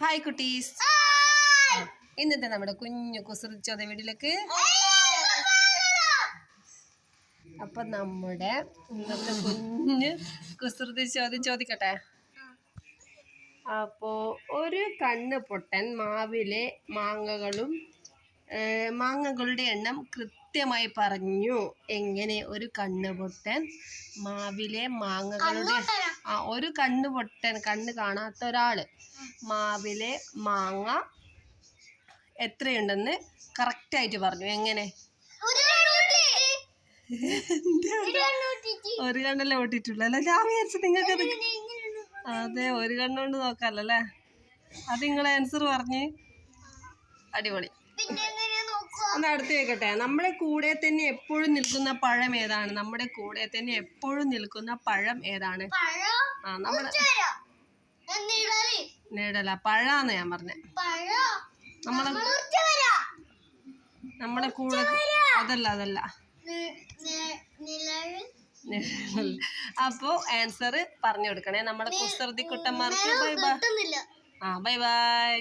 Hi കുട്ടീസ്. ഇന്നത്തെ നമ്മുടെ കുഞ്ഞു കുസൃതി ചോദ്യ വീട്ടിലേക്ക്. അപ്പൊ നമ്മുടെ ഇന്നത്തെ കുഞ്ഞ് കുസൃതി ചോദ്യം ചോദിക്കട്ടെ? അപ്പോ ഒരു കണ്ണ് പൊട്ടൻ മാവിലെ മാങ്ങകളും മാങ്ങകളുടെ എണ്ണം കൃത്യമായി പറഞ്ഞു. എങ്ങനെ ഒരു കണ്ണുപൊട്ടൻ മാവിലെ മാങ്ങകളുടെ ആ ഒരു കണ്ണുപൊട്ടൻ കണ്ണ് കാണാത്ത ഒരാൾ. മാവിലെ മാങ്ങ എത്രയുണ്ടെന്ന് കറക്റ്റായിട്ട് പറഞ്ഞു. എങ്ങനെ? ഒരു കണ്ണല്ലേ ഓട്ടിട്ടുള്ളൂ അല്ല? ഞാൻ വിചാരിച്ചു നിങ്ങൾക്ക് അതെ ഒരു കണ്ണുകൊണ്ട് നോക്കാമല്ലോ അല്ലേ? അത് നിങ്ങളെ ആൻസർ പറഞ്ഞ്. അടിപൊളി. ഒന്ന് അടുത്ത് വെക്കട്ടെ. നമ്മുടെ കൂടെ തന്നെ എപ്പോഴും നിൽക്കുന്ന പഴം ഏതാണ്? നമ്മുടെ കൂടെ തന്നെ എപ്പോഴും നിൽക്കുന്ന പഴം ഏതാണ്? ആ നമ്മുടെ നേടല പഴാന്ന് ഞാൻ പറഞ്ഞ. നമ്മളെ നമ്മളെ കൂടെ അതല്ല അതല്ല. അപ്പോ ആൻസർ പറഞ്ഞു കൊടുക്കണേ. നമ്മുടെ കുസൃതി കുട്ടന്മാർക്ക് ബൈ ബൈ ആ ബൈ ബൈ